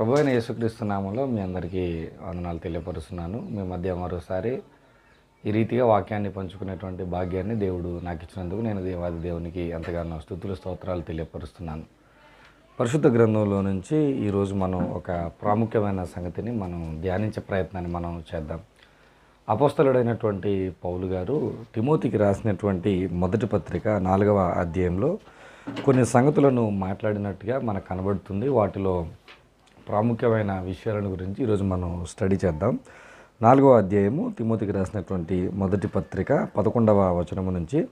ప్రభు అయిన యేసుక్రీస్తు నామంలో మీ అందరికీ వందనాలు తెలియపరుస్తున్నాను. మీ మధ్య మరోసారి ఈ రీతిగా వాక్యాన్ని పంచుకునేటువంటి భాగ్యాన్ని దేవుడు నాకు ఇచ్చినందుకు నేను దేవాది దేవునికి ఎంతగానో స్థుతులు స్తోత్రాలు తెలియపరుస్తున్నాను. పరిశుద్ధ గ్రంథంలో నుంచి ఈరోజు మనం ఒక ప్రాముఖ్యమైన సంగతిని మనం ధ్యానించే ప్రయత్నాన్ని మనం చేద్దాం. అపోస్తలుడైనటువంటి పౌలు గారు తిమోతికి రాసినటువంటి మొదటి పత్రిక నాలుగవ అధ్యాయంలో కొన్ని సంగతులను మాట్లాడినట్టుగా మనకు కనబడుతుంది. వాటిలో ప్రాముఖ్యమైన విషయాలను గురించి ఈరోజు మనం స్టడీ చేద్దాం. నాలుగవ అధ్యాయము తిమోతికి రాసినటువంటి మొదటి పత్రిక పదకొండవ వచనము నుంచి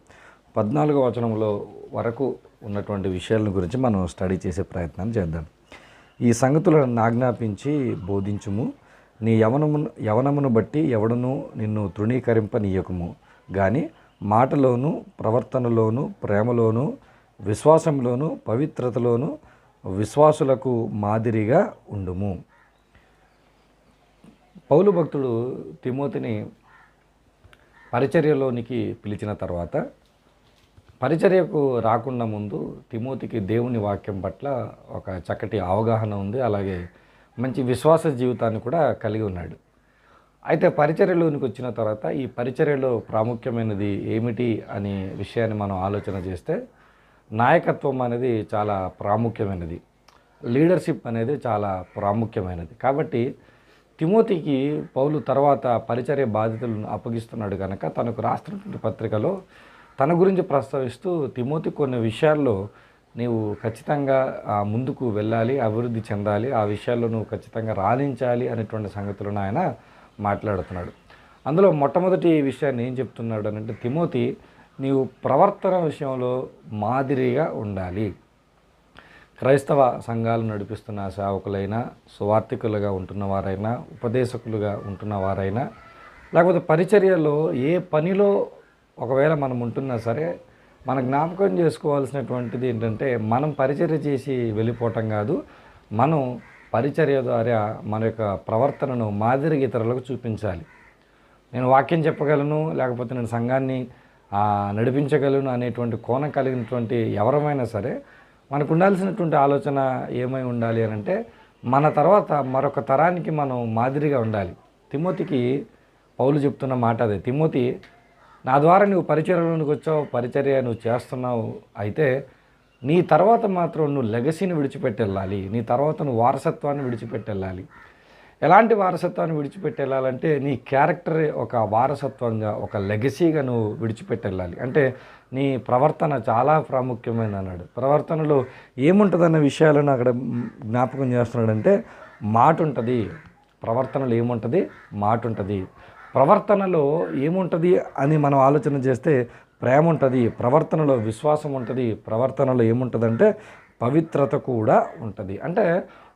పద్నాలుగవ వచనంలో వరకు ఉన్నటువంటి విషయాలను గురించి మనం స్టడీ చేసే ప్రయత్నం చేద్దాం. ఈ సంగతులను ఆజ్ఞాపించి బోధించుము. నీ యవనమును యవనమును బట్టి ఎవడను నిన్ను తృణీకరింపనీయకము. కానీ మాటలోను ప్రవర్తనలోను ప్రేమలోను విశ్వాసంలోను పవిత్రతలోను విశ్వాసులకు మాదిరిగా ఉండుము. పౌలు భక్తుడు తిమోతిని పరిచర్యలోనికి పిలిచిన తర్వాత పరిచర్యకు రాకుండా ముందు తిమోతికి దేవుని వాక్యం పట్ల ఒక చక్కటి అవగాహన ఉంది. అలాగే మంచి విశ్వాస జీవితాన్ని కూడా కలిగి ఉన్నాడు. అయితే పరిచర్యలోనికి వచ్చిన తర్వాత ఈ పరిచర్యలో ప్రాముఖ్యమైనది ఏమిటి అనే విషయాన్ని మనం ఆలోచన చేస్తే నాయకత్వం అనేది చాలా ప్రాముఖ్యమైనది. లీడర్షిప్ అనేది చాలా ప్రాముఖ్యమైనది. కాబట్టి తిమోతికి పౌలు తర్వాత పరిచర్య బాధ్యతలను అప్పగిస్తున్నాడు కనుక తనకు రాస్తున్నటువంటి పత్రికలో తన గురించి ప్రస్తావిస్తూ తిమోతి కొన్ని విషయాల్లో నీవు ఖచ్చితంగా ముందుకు వెళ్ళాలి అభివృద్ధి చెందాలి ఆ విషయాల్లో నువ్వు ఖచ్చితంగా రాణించాలి అనేటువంటి సంగతులను ఆయన మాట్లాడుతున్నాడు. అందులో మొట్టమొదటి విషయాన్ని ఏం చెప్తున్నాడు అంటే తిమోతి నీవు ప్రవర్తన విషయంలో మాదిరిగా ఉండాలి. క్రైస్తవ సంఘాలు నడిపిస్తున్న సేవకులైనా సువార్థికులుగా ఉంటున్నవారైనా ఉపదేశకులుగా ఉంటున్న వారైనా లేకపోతే పరిచర్యలో ఏ పనిలో ఒకవేళ మనం ఉంటున్నా సరే మన జ్ఞాపకం చేసుకోవాల్సినటువంటిది ఏంటంటే మనం పరిచర్య చేసి వెళ్ళిపోవటం కాదు మనం పరిచర్య ద్వారా మన యొక్క ప్రవర్తనను మాదిరిగా ఇతరులకు చూపించాలి. నేను వాక్యం చెప్పగలను లేకపోతే నేను సంఘాన్ని నడిపించగలను అనేటువంటి కోణం కలిగినటువంటి ఎవరమైనా సరే మనకు ఉండాల్సినటువంటి ఆలోచన ఏమై ఉండాలి అని అంటే మన తర్వాత మరొక తరానికి మనం మాదిరిగా ఉండాలి. తిమోతికి పౌలు చెప్తున్న మాట అదే తిమోతి నా ద్వారా నువ్వు పరిచర్యలోనికి వచ్చావు పరిచర్య నువ్వు చేస్తున్నావు అయితే నీ తర్వాత మాత్రం నువ్వు లెగసీని విడిచిపెట్టెళ్ళాలి నీ తర్వాత నువ్వు వారసత్వాన్ని విడిచిపెట్టెళ్ళాలి ఎలాంటి వారసత్వాన్ని విడిచిపెట్టి వెళ్ళాలంటే నీ క్యారెక్టర్ ఒక వారసత్వంగా ఒక లెగసీగా నువ్వు విడిచిపెట్టి వెళ్ళాలి అంటే నీ ప్రవర్తన చాలా ప్రాముఖ్యమైన అన్నాడు. ప్రవర్తనలో ఏముంటుందన్న విషయాలను అక్కడ జ్ఞాపకం చేస్తున్నాడంటే మాట ఉంటుంది ప్రవర్తనలో ఏముంటుంది మాట ఉంటుంది ప్రవర్తనలో ఏముంటుంది అని మనం ఆలోచన చేస్తే ప్రేమ ఉంటుంది ప్రవర్తనలో విశ్వాసం ఉంటుంది ప్రవర్తనలో ఏముంటుందంటే పవిత్రత కూడా ఉంటుంది. అంటే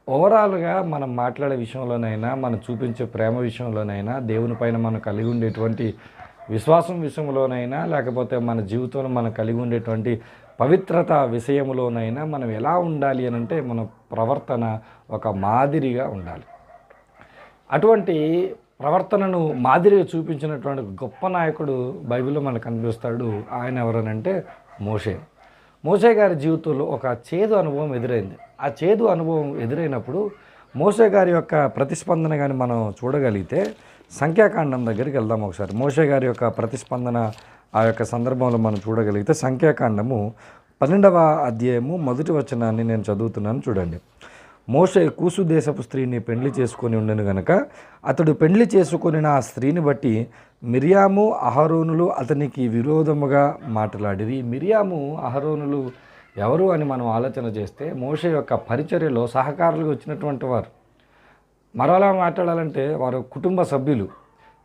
ఓవరాల్గా మనం మాట్లాడే విషయంలోనైనా మనం చూపించే ప్రేమ విషయంలోనైనా దేవుని పైన మనం కలిగి ఉండేటువంటి విశ్వాసం విషయంలోనైనా లేకపోతే మన జీవితంలో మనం కలిగి ఉండేటువంటి పవిత్రత విషయంలోనైనా మనం ఎలా ఉండాలి అని అంటే మన ప్రవర్తన ఒక మాదిరిగా ఉండాలి. అటువంటి ప్రవర్తనను మాదిరిగా చూపించినటువంటి గొప్ప నాయకుడు బైబిల్లో మనకు కనిపిస్తాడు. ఆయన ఎవరనంటే మోషే. మోషే గారి జీవితంలో ఒక చేదు అనుభవం ఎదురైంది. ఆ చేదు అనుభవం ఎదురైనప్పుడు మోసే గారి యొక్క ప్రతిస్పందన కానీ మనం చూడగలిగితే సంఖ్యాకాండం దగ్గరికి వెళ్దాం ఒకసారి. మోసే గారి యొక్క ప్రతిస్పందన ఆ యొక్క సందర్భంలో మనం చూడగలిగితే సంఖ్యాకాండము పన్నెండవ అధ్యాయము మొదటి వచనాన్ని నేను చదువుతున్నాను చూడండి. మోషే కూసు దేశపు స్త్రీని పెండ్లి చేసుకొని ఉండను గనక అతడు పెండ్లి చేసుకొని ఆ స్త్రీని బట్టి మిరియాము అహరోనులు అతనికి విరోధముగా మాట్లాడిరి. మిరియాము అహరోనులు ఎవరు అని మనం ఆలోచన చేస్తే మోషే యొక్క పరిచర్యలో సహకారులుగా వచ్చినటువంటి వారు. మరోలా మాట్లాడాలంటే వారు కుటుంబ సభ్యులు.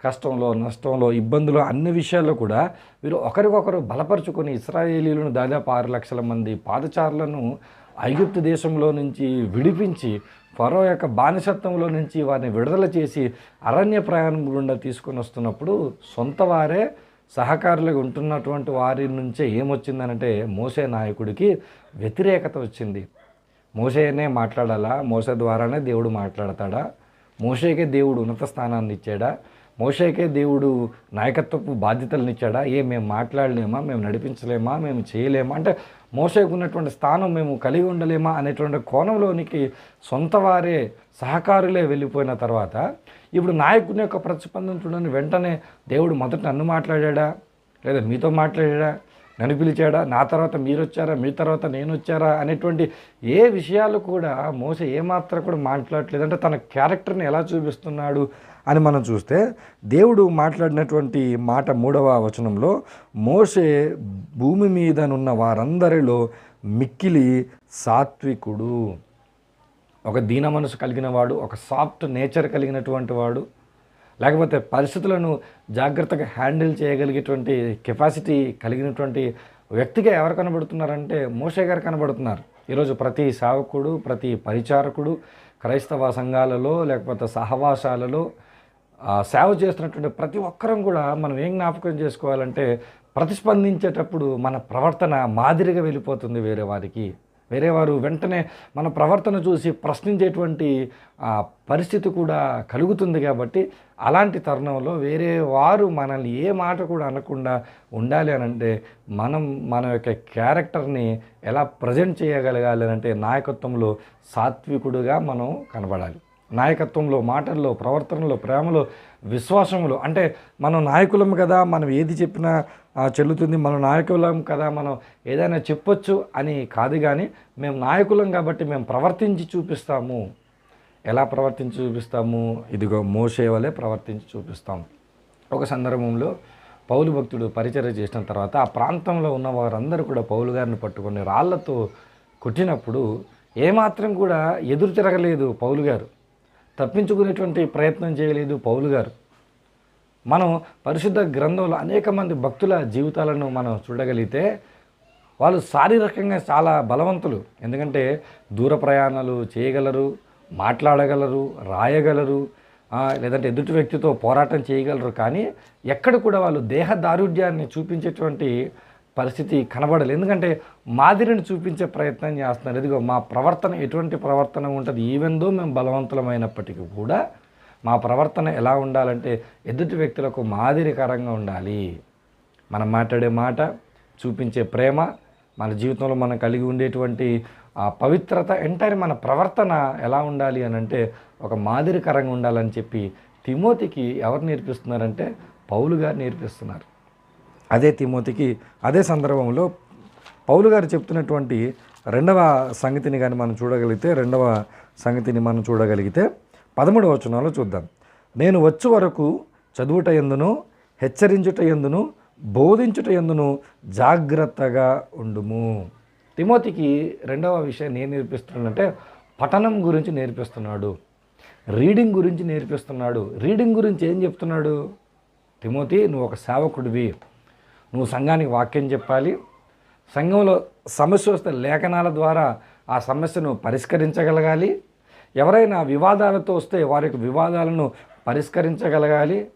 కష్టంలో నష్టంలో ఇబ్బందులు అన్ని విషయాల్లో కూడా వీరు ఒకరికొకరు బలపరుచుకొని ఇస్రాయేలీలను దాదాపు ఆరు లక్షల మంది పాదచారులను ఐగుప్తు దేశంలో నుంచి విడిపించి ఫరో యొక్క బానిసత్వంలో నుంచి వారిని విడుదల చేసి అరణ్య ప్రయాణం గుండా తీసుకొని వస్తున్నప్పుడు సొంత వారే సహకారులుగా ఉంటున్నటువంటి వారి నుంచే ఏమొచ్చిందనంటే మోసే నాయకుడికి వ్యతిరేకత వచ్చింది. మోసేనే మాట్లాడాలా? మోసే ద్వారానే దేవుడు మాట్లాడతాడా? మోసేకే దేవుడు ఉన్నత స్థానాన్ని ఇచ్చాడా? మోషేకే దేవుడు నాయకత్వపు బాధ్యతలను ఇచ్చాడా ఏ మేము మాట్లాడలేమా? మేము నడిపించలేమా? మేము చేయలేమా? అంటే మోసేకు ఉన్నటువంటి స్థానం మేము కలిగి ఉండలేమా అనేటువంటి కోణంలోనికి సొంత వారే సహకారులే వెళ్ళిపోయిన తర్వాత ఇప్పుడు నాయకుని యొక్క ప్రతిస్పందన చూడని వెంటనే దేవుడు మొదట నన్ను మాట్లాడా లేదా మీతో మాట్లాడా నన్ను పిలిచాడా? నా తర్వాత మీరు వచ్చారా మీ తర్వాత నేను వచ్చారా అనేటువంటి ఏ విషయాలు కూడా మోస ఏమాత్రం కూడా మాట్లాడట్లేదు. అంటే తన క్యారెక్టర్ని ఎలా చూపిస్తున్నాడు? అని మనం చూస్తే దేవుడు మాట్లాడినటువంటి మాట మూడవ వచనంలో మోషే భూమి మీదనున్న వారందరిలో మిక్కిలి సాత్వికుడు. ఒక దీన మనసు కలిగిన వాడు ఒక సాఫ్ట్ నేచర్ కలిగినటువంటి వాడు లేకపోతే పరిస్థితులను జాగ్రత్తగా హ్యాండిల్ చేయగలిగేటువంటి కెపాసిటీ కలిగినటువంటి వ్యక్తిగా ఎవరు కనబడుతున్నారంటే మోషే గారు కనబడుతున్నారు. ఈరోజు ప్రతి సేవకుడు ప్రతి పరిచారకుడు క్రైస్తవ సంఘాలలో లేకపోతే సహవాసాలలో సేవ చేస్తున్నటువంటి ప్రతి ఒక్కరం కూడా మనం ఏం జ్ఞాపకం చేసుకోవాలంటే ప్రతిస్పందించేటప్పుడు మన ప్రవర్తన మాదిరిగా వెళ్ళిపోతుంది వేరే వారికి. వేరే వారు వెంటనే మన ప్రవర్తన చూసి ప్రశ్నించేటువంటి పరిస్థితి కూడా కలుగుతుంది కాబట్టి అలాంటి తరుణంలో వేరే వారు మనల్ని ఏ మాట కూడా అనకుండా ఉండాలి అని అంటే మనం మన యొక్క క్యారెక్టర్ని ఎలా ప్రజెంట్ చేయగలగాలి అని అంటే నాయకత్వంలో సాత్వికుడుగా మనం కనబడాలి. నాయకత్వంలో మాటల్లో ప్రవర్తనలో ప్రేమలో విశ్వాసంలో అంటే మనం నాయకులం కదా మనం ఏది చెప్పినా చెల్లుతుంది. మనం నాయకులం కదా మనం ఏదైనా చెప్పొచ్చు అని కాదు కానీ మేము నాయకులం కాబట్టి మేము ప్రవర్తించి చూపిస్తాము. ఎలా ప్రవర్తించి చూపిస్తాము? ఇదిగో మోసే వలె ప్రవర్తించి చూపిస్తాం. ఒక సందర్భంలో పౌలు భక్తుడు పరిచర్య చేసిన తర్వాత ఆ ప్రాంతంలో ఉన్న వారందరూ కూడా పౌలు గారిని పట్టుకొని రాళ్ళతో కొట్టినప్పుడు ఏమాత్రం కూడా ఎదురు తిరగలేదు పౌలు గారు. తప్పించుకునేటువంటి ప్రయత్నం చేయలేదు పౌలు గారు. మనం పరిశుద్ధ గ్రంథంలో అనేక మంది భక్తుల జీవితాలను మనం చూడగలిగితే వాళ్ళు శారీరకంగా చాలా బలవంతులు. ఎందుకంటే దూర ప్రయాణాలు చేయగలరు మాట్లాడగలరు రాయగలరు లేదంటే ఎదుటి వ్యక్తితో పోరాటం చేయగలరు. కానీ ఎక్కడ కూడా వాళ్ళు దేహ దారుఢ్యాన్ని చూపించేటువంటి పరిస్థితి కనబడలేదు. ఎందుకంటే మాదిరిని చూపించే ప్రయత్నం చేస్తున్నారు. ఇదిగో మా ప్రవర్తన ఎటువంటి ప్రవర్తన ఉంటుంది? ఈవెందో మేము బలవంతులమైనప్పటికీ కూడా మా ప్రవర్తన ఎలా ఉండాలంటే ఎదుటి వ్యక్తులకు మాదిరికరంగా ఉండాలి. మనం మాట్లాడే మాట చూపించే ప్రేమ మన జీవితంలో మనం కలిగి ఉండేటువంటి ఆ పవిత్రత ఎంటైర్ మన ప్రవర్తన ఎలా ఉండాలి అని అంటే ఒక మాదిరికరంగా ఉండాలని చెప్పి తిమోతికి ఎవరు నేర్పిస్తున్నారంటే పౌలు గారు నేర్పిస్తున్నారు. అదే తిమోతికి అదే సందర్భంలో పౌలు గారు చెప్తున్నటువంటి రెండవ సంగతిని కానీ మనం చూడగలిగితే రెండవ సంగతిని మనం చూడగలిగితే పదమూడవ వచనంలో చూద్దాం. నేను వచ్చు వరకు చదువుట ఎందును హెచ్చరించుట ఎందును బోధించుట ఎందును జాగ్రత్తగా ఉండుము. తిమోతికి రెండవ విషయం నేను నేర్పిస్తున్నానంటే పఠనం గురించి నేర్పిస్తున్నాడు. రీడింగ్ గురించి నేర్పిస్తున్నాడు. రీడింగ్ గురించి ఏం చెప్తున్నాడు? తిమోతి నువ్వు ఒక సేవకుడివి. నువ్వు సంఘానికి వాక్యం చెప్పాలి. సంఘంలో సమస్య వస్తే లేఖనాల ద్వారా ఆ సమస్యను పరిష్కరించగలగాలి. ఎవరైనా వివాదాలతో వస్తే వారి యొక్క వివాదాలను పరిష్కరించగలగాలి.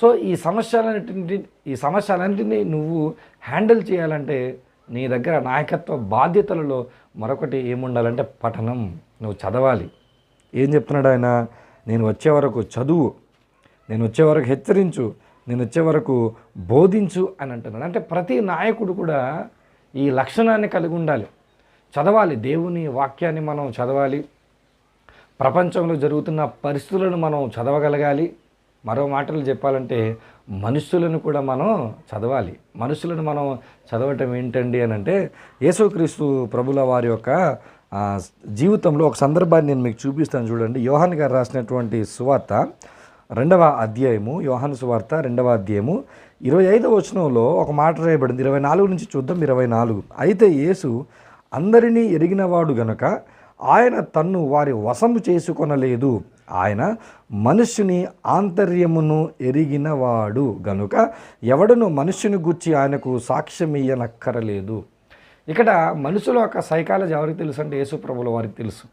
సో ఈ సమస్యలన్నింటి ఈ సమస్యలన్నింటినీ నువ్వు హ్యాండిల్ చేయాలంటే నీ దగ్గర నాయకత్వ బాధ్యతలలో మరొకటి ఏముండాలంటే పఠనం. నువ్వు చదవాలి. ఏం చెప్తున్నాడు ఆయన? నేను వచ్చే వరకు చదువు. నేను వచ్చే వరకు హెచ్చరించు. నేను వచ్చే వరకు బోధించు అని అంటున్నాడు. అంటే ప్రతి నాయకుడు కూడా ఈ లక్షణాన్ని కలిగి ఉండాలి. చదవాలి. దేవుని వాక్యాన్ని మనం చదవాలి. ప్రపంచంలో జరుగుతున్న పరిస్థితులను మనం చదవగలగాలి. మరో మాటలు చెప్పాలంటే మనుషులను కూడా మనం చదవాలి. మనుషులను మనం చదవటం ఏంటండి అని అంటే యేసుక్రీస్తు ప్రభుల వారి యొక్క జీవితంలో ఒక సందర్భాన్ని నేను మీకు చూపిస్తాను చూడండి. యోహాన్ గారు రాసినటువంటి సువార్త రెండవ అధ్యాయము యోహాను సువార్త రెండవ అధ్యాయము ఇరవై ఐదవ వచనంలో ఒక మాట రాయబడింది. ఇరవై నాలుగు నుంచి చూద్దాం ఇరవై నాలుగు. అయితే యేసు అందరినీ ఎరిగినవాడు గనుక ఆయన తన్ను వారి వశము చేసుకొనలేదు. ఆయన మనుష్యుని ఆంతర్యమును ఎరిగినవాడు గనుక ఎవడను మనుష్యుని గుర్చి ఆయనకు సాక్ష్యం ఇయ్యనక్కరలేదు. ఇక్కడ మనుషుల యొక్క సైకాలజీ ఎవరికి తెలుసు అంటే యేసు ప్రభుల వారికి తెలుసు.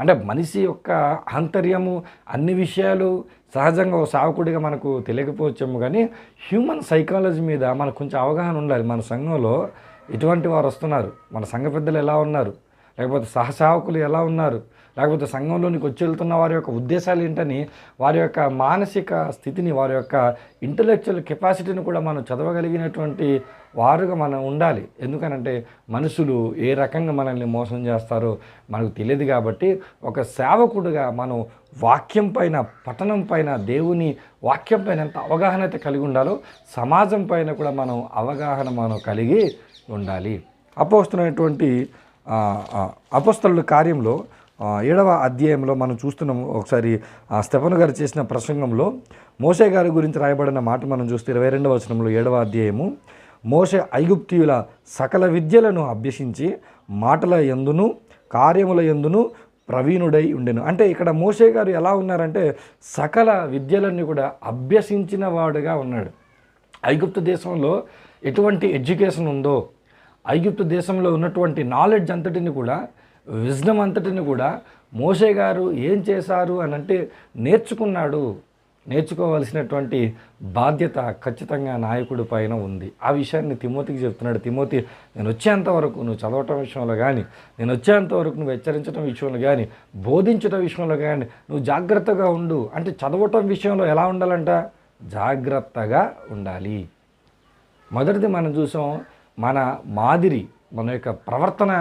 అంటే మనిషి యొక్క ఆంతర్యము అన్ని విషయాలు సహజంగా ఒక సావకుడిగా మనకు తెలియకపోవచ్చాము కానీ హ్యూమన్ సైకాలజీ మీద మనకు కొంచెం అవగాహన ఉండాలి. మన సంఘంలో ఇటువంటి వారు వస్తున్నారు. మన సంఘ పెద్దలు ఎలా ఉన్నారు? లేకపోతే సహసేవకులు ఎలా ఉన్నారు? లేకపోతే సంఘంలోనికి వచ్చి వెళ్తున్న వారి యొక్క ఉద్దేశాలు ఏంటని వారి యొక్క మానసిక స్థితిని వారి యొక్క ఇంటలెక్చువల్ కెపాసిటీని కూడా మనం చదవగలిగినటువంటి వారుగా మనం ఉండాలి. ఎందుకనంటే మనుషులు ఏ రకంగా మనల్ని మోసం చేస్తారో మనకు తెలియదు కాబట్టి ఒక సేవకుడుగా మనం వాక్యం పైన పఠనం పైన దేవుని వాక్యం పైన ఎంత అవగాహన అయితే కలిగి ఉండాలో సమాజం పైన కూడా మనం అవగాహన మనం కలిగి ఉండాలి. అపోస్తున్నటువంటి అపోస్తలుల కార్యంలో ఏడవ అధ్యాయంలో మనం చూస్తున్నాం ఒకసారి స్టెఫన్ గారు చేసిన ప్రసంగంలో మోసే గారి గురించి రాయబడిన మాట మనం చూస్తే ఇరవై రెండవ వచనంలో ఏడవ అధ్యాయము మోసే ఐగుప్తియుల సకల విద్యలను అభ్యసించి మాటల ఎందును కార్యముల ఎందును ప్రవీణుడై ఉండెను. అంటే ఇక్కడ మోసే గారు ఎలా ఉన్నారంటే సకల విద్యలన్నీ కూడా అభ్యసించిన వాడుగా ఉన్నాడు. ఐగుప్తు దేశంలో ఎటువంటి ఎడ్యుకేషన్ ఉందో ఐగుప్తు దేశంలో ఉన్నటువంటి నాలెడ్జ్ అంతటిని కూడా విజ్డమ్ అంతటిని కూడా మోసే గారు ఏం చేశారు అని అంటే నేర్చుకున్నాడు. నేర్చుకోవాల్సినటువంటి బాధ్యత ఖచ్చితంగా నాయకుడి పైన ఉంది. ఆ విషయాన్ని తిమోతికి చెప్తున్నాడు. తిమోతి నేను వచ్చేంత వరకు నువ్వు చదవటం విషయంలో కానీ నేను వచ్చేంత వరకు నువ్వు హెచ్చరించడం విషయంలో కానీ బోధించడం విషయంలో కానీ నువ్వు జాగ్రత్తగా ఉండు. అంటే చదవటం విషయంలో ఎలా ఉండాలంట? జాగ్రత్తగా ఉండాలి. మొదటిది మనం చూసాం మన మాదిరి మన యొక్క ప్రవర్తన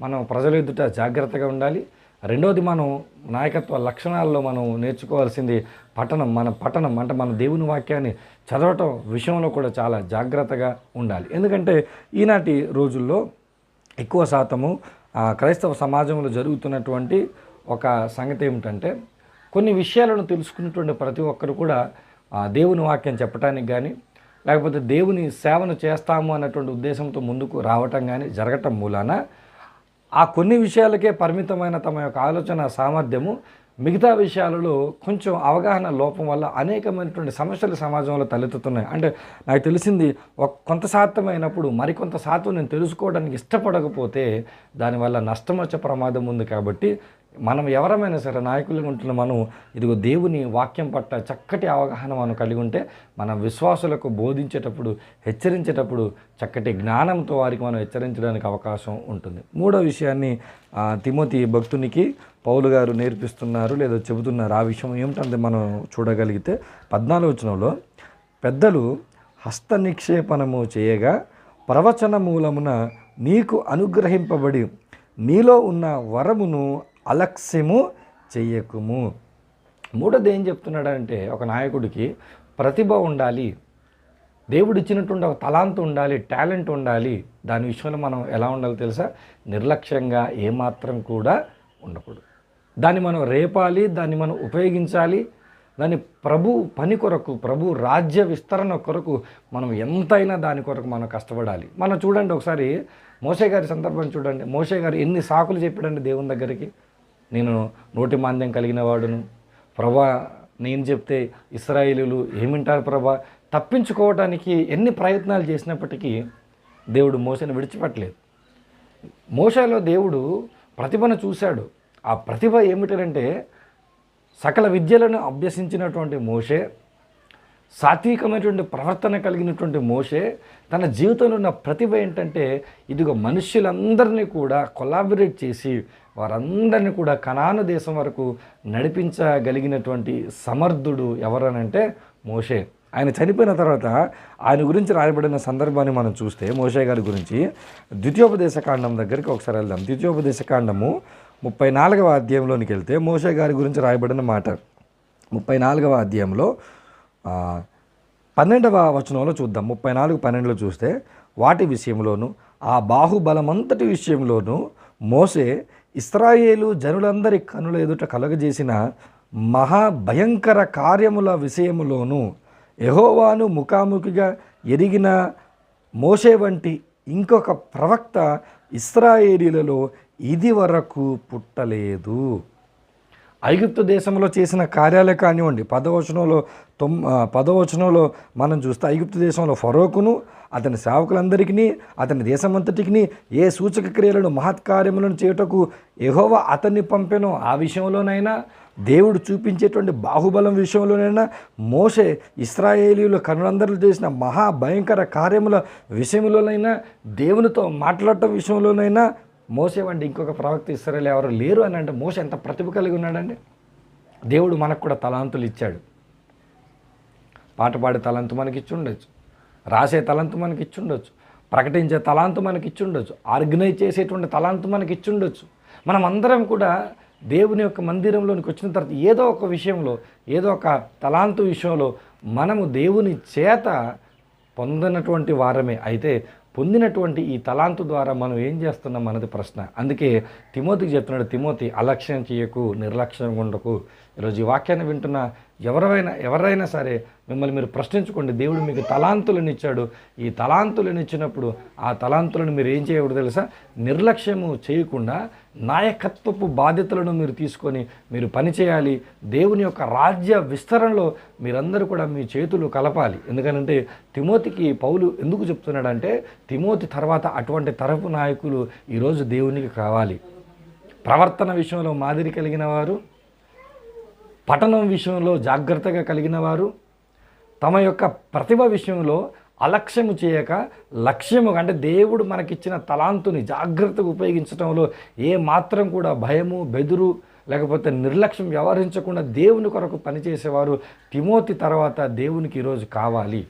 మనం ప్రజల ఎదుట జాగ్రత్తగా ఉండాలి. రెండోది మనం నాయకత్వ లక్షణాల్లో మనం నేర్చుకోవాల్సింది పఠనం. మన పఠనం అంటే మన దేవుని వాక్యాన్ని చదవటం విషయంలో కూడా చాలా జాగ్రత్తగా ఉండాలి. ఎందుకంటే ఈనాటి రోజుల్లో ఎక్కువ శాతము ఆ, క్రైస్తవ సమాజంలో జరుగుతున్నటువంటి ఒక సంగతి ఏమిటంటే కొన్ని విషయాలను తెలుసుకున్నటువంటి ప్రతి ఒక్కరు కూడా దేవుని వాక్యం చెప్పడానికి కానీ లేకపోతే దేవుని సేవను చేస్తాము అన్నటువంటి ఉద్దేశంతో ముందుకు రావటం కానీ జరగటం మూలాన ఆ కొన్ని విషయాలకే పరిమితమైన తమ యొక్క ఆలోచన సామర్థ్యము మిగతా విషయాలలో కొంచెం అవగాహన లోపం వల్ల అనేకమైనటువంటి సమస్యలు సమాజంలో తలెత్తుతున్నాయి. అంటే నాకు తెలిసింది ఒక కొంత శాతం అయినప్పుడు మరికొంత శాతం నేను తెలుసుకోవడానికి ఇష్టపడకపోతే దానివల్ల నష్టం వచ్చే ప్రమాదం ఉంది కాబట్టి మనం ఎవరమైనా సరే నాయకులుగా ఉంటున్న మనం ఇదిగో దేవుని వాక్యం పట్ల చక్కటి అవగాహన మనం కలిగి ఉంటే మన విశ్వాసులకు బోధించేటప్పుడు హెచ్చరించేటప్పుడు చక్కటి జ్ఞానంతో వారికి మనం హెచ్చరించడానికి అవకాశం ఉంటుంది. మూడో విషయాన్ని తిమోతి భక్తునికి పౌలు గారు నేర్పిస్తున్నారు లేదా చెబుతున్నారు. ఆ విషయం ఏమిటంటే మనం చూడగలిగితే పద్నాలుగుచనంలో పెద్దలు హస్త నిక్షేపణము చేయగా ప్రవచన మూలమున నీకు అనుగ్రహింపబడి నీలో ఉన్న వరమును అలక్ష్యము చెయ్యకుము మూడోది ఏం చెప్తున్నాడంటే ఒక నాయకుడికి ప్రతిభ ఉండాలి దేవుడు ఇచ్చినటువంటి ఒక తలాంతు ఉండాలి టాలెంట్ ఉండాలి దాని విషయంలో మనం ఎలా ఉండాలో తెలుసా? నిర్లక్ష్యంగా ఏమాత్రం కూడా ఉండకూడదు. దాన్ని మనం రేపాలి దాన్ని మనం ఉపయోగించాలి దాని ప్రభు పని కొరకు ప్రభు రాజ్య విస్తరణ కొరకు మనం ఎంతైనా దాని కొరకు మనం కష్టపడాలి. మనం చూడండి ఒకసారి మోసే గారి సందర్భం చూడండి. మోసే గారు ఎన్ని సాకులు చెప్పాడండి దేవుని దగ్గరికి? నేను నోటి మాంద్యం కలిగిన వాడును. ప్రభా నేను చెప్తే ఇస్రాయేలీలు ఏమింటారు ప్రభా? తప్పించుకోవడానికి ఎన్ని ప్రయత్నాలు చేసినప్పటికీ దేవుడు మోసను విడిచిపెట్టలేదు. మోసలో దేవుడు ప్రతిభను చూశాడు. ఆ ప్రతిభ ఏమిటంటే సకల విద్యలను అభ్యసించినటువంటి మోషే సాత్వికమైనటువంటి ప్రవర్తన కలిగినటువంటి మోషే తన జీవితంలో ఉన్న ప్రతిభ ఏంటంటే ఇదిగో మనుష్యులందరినీ కూడా కొలాబరేట్ చేసి వారందరినీ కూడా కనాను దేశం వరకు నడిపించగలిగినటువంటి సమర్థుడు ఎవరనంటే మోషే. ఆయన చనిపోయిన తర్వాత ఆయన గురించి రాయబడిన సందర్భాన్ని మనం చూస్తే మోషే గారి గురించి ద్వితీయోపదేశ కాండం దగ్గరికి ఒకసారి వెళ్దాం. ద్వితీయోపదేశ కాండము ముప్పై నాలుగవ అధ్యాయంలోనికి వెళ్తే మోషే గారి గురించి రాయబడిన మాట. ముప్పై నాలుగవ అధ్యాయంలో పన్నెండవ వచనంలో చూద్దాం. ముప్పై నాలుగు పన్నెండులో చూస్తే వాటి విషయంలోనూ ఆ బాహుబలమంతటి విషయంలోనూ మోసే ఇస్రాయేలు జనులందరి కనుల ఎదుట కలుగజేసిన మహాభయంకర కార్యముల విషయములోనూ యహోవాను ముఖాముఖిగా ఎరిగిన మోషే వంటి ఇంకొక ప్రవక్త ఇస్రాయేలీలలో ఇది వరకు పుట్టలేదు. ఐగుప్తు దేశంలో చేసిన కార్యాలే కానివ్వండి పదవచనంలో తొమ్ పదవచనంలో మనం చూస్తే ఐగుప్తు దేశంలో ఫరోకును అతని సేవకులందరికీ అతని దేశమంతటికి ఏ సూచక క్రియలను మహత్కార్యములను చేయుటకు ఎహోవ అతన్ని పంపెను. ఆ విషయంలోనైనా దేవుడు చూపించేటువంటి బాహుబలం విషయంలోనైనా మోసే ఇస్రాయేలీలు కనులందరూ చేసిన మహాభయంకర కార్యముల విషయంలోనైనా దేవునితో మాట్లాడటం విషయంలోనైనా మోసే వంటి ఇంకొక ప్రవక్త ఇస్రాయల్ ఎవరు లేరు అని అంటే మోస ఎంత ప్రతిభ కలిగి ఉన్నాడండి? దేవుడు మనకు కూడా తలాంతులు ఇచ్చాడు. పాట పాడే తలంతు మనకి ఇచ్చి ఉండొచ్చు. రాసే తలంతు మనకి ఇచ్చి ఉండొచ్చు. ప్రకటించే తలాంతు మనకి ఇచ్చి ఉండొచ్చు. ఆర్గనైజ్ చేసేటువంటి తలాంతు మనకి ఇచ్చి ఉండొచ్చు. మనం అందరం కూడా దేవుని యొక్క మందిరంలోనికి వచ్చిన తర్వాత ఏదో ఒక విషయంలో ఏదో ఒక తలాంతు విషయంలో మనము దేవుని చేత పొందినటువంటి వారమే. అయితే పొందినటువంటి ఈ తలాంతు ద్వారా మనం ఏం చేస్తున్నాం అన్నది ప్రశ్న. అందుకే తిమోతికి చెప్తున్నాడు తిమోతి అలక్ష్యం చేయకు నిర్లక్ష్యం ఉండకు. ఈరోజు ఈ వాక్యాన్ని వింటున్న ఎవరైనా ఎవరైనా సరే మిమ్మల్ని మీరు ప్రశ్నించుకోండి. దేవుడు మీకు తలాంతులను ఇచ్చాడు ఈ తలాంతులను ఇచ్చినప్పుడు ఆ తలాంతులను మీరు ఏం చేయకూడదు తెలుసా? నిర్లక్ష్యము చేయకుండా నాయకత్వపు బాధ్యతలను మీరు తీసుకొని మీరు పనిచేయాలి దేవుని యొక్క రాజ్య విస్తరణలో మీరందరూ కూడా మీ చేతులు కలపాలి. ఎందుకంటే తిమోతికి పౌలు ఎందుకు చెప్తున్నాడంటే తిమోతి తర్వాత అటువంటి తరపు నాయకులు ఈరోజు దేవునికి కావాలి. ప్రవర్తన విషయంలో మాదిరి కలిగిన వారు పఠనం విషయంలో జాగ్రత్తగా కలిగిన వారు తమ యొక్క ప్రతిభ విషయంలో అలక్ష్యము చేయక లక్ష్యము అంటే దేవుడు మనకిచ్చిన తలాంతుని జాగ్రత్తగా ఉపయోగించడంలో ఏ మాత్రం కూడా భయము బెదురు లేకపోతే నిర్లక్ష్యం వ్యవహరించకుండా దేవుని కొరకు పనిచేసేవారు తిమోతి తర్వాత దేవునికి ఈరోజు కావాలి.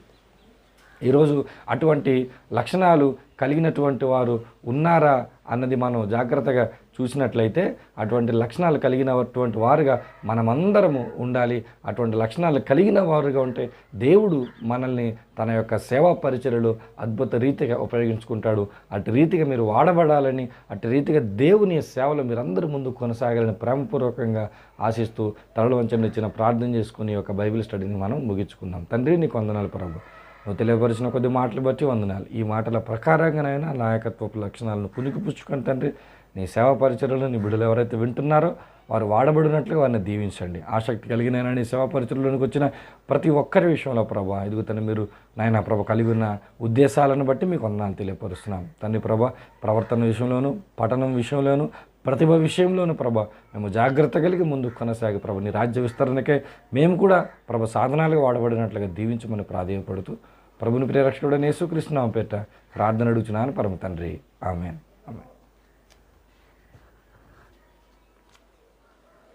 ఈరోజు అటువంటి లక్షణాలు కలిగినటువంటి వారు ఉన్నారా అన్నది మనం జాగ్రత్తగా చూసినట్లయితే అటువంటి లక్షణాలు కలిగినటువంటి వారుగా మనమందరము ఉండాలి. అటువంటి లక్షణాలు కలిగిన వారుగా ఉంటే దేవుడు మనల్ని తన యొక్క సేవా పరిచర్యలు అద్భుత రీతిగా ఉపయోగించుకుంటాడు. అటు రీతిగా మీరు వాడబడాలని అటు రీతిగా దేవుని సేవలు మీరందరూ ముందు కొనసాగాలని ప్రేమపూర్వకంగా ఆశిస్తూ తరలు వంచండి ఇచ్చిన ప్రార్థన చేసుకుని యొక్క బైబిల్ స్టడీని మనం ముగించుకుందాం. తండ్రి నీకు వందనాలు ప్రభు. నువ్వు తెలియపరిచిన కొద్ది మాటలు బట్టి వందనాలు. ఈ మాటల ప్రకారంగానైనా నాయకత్వపు లక్షణాలను పుణికిపుచ్చుకొని తండ్రి నీ సేవ పరిచయలు నీ బిడ్డలు ఎవరైతే వింటున్నారో వారు వాడబడినట్లుగా వారిని దీవించండి. ఆసక్తి కలిగిన నీ సేవా పరిచయలోనికి వచ్చిన ప్రతి ఒక్కరి విషయంలో ప్రభా ఎదుగుతున్న మీరు నాయన ప్రభ కలిగి ఉన్న ఉద్దేశాలను బట్టి మీకు వందనాలు తెలియపరుస్తున్నాం. తండ్రి ప్రభ ప్రవర్తన విషయంలోను పఠనం విషయంలోను ప్రతిభ విషయంలోను ప్రభ మేము జాగ్రత్త కలిగి ముందుకు కొనసాగి ప్రభ నీ రాజ్య విస్తరణకే మేము కూడా ప్రభ సాధనాలుగా వాడబడినట్లుగా దీవించమని ప్రాధాన్యపడుతూ ప్రభుని ప్రియరక్షకుడు యేసుకృష్ణ పేట ప్రార్థన అడుగుచున్నాను. పరమ తండ్రి. ఆమెను.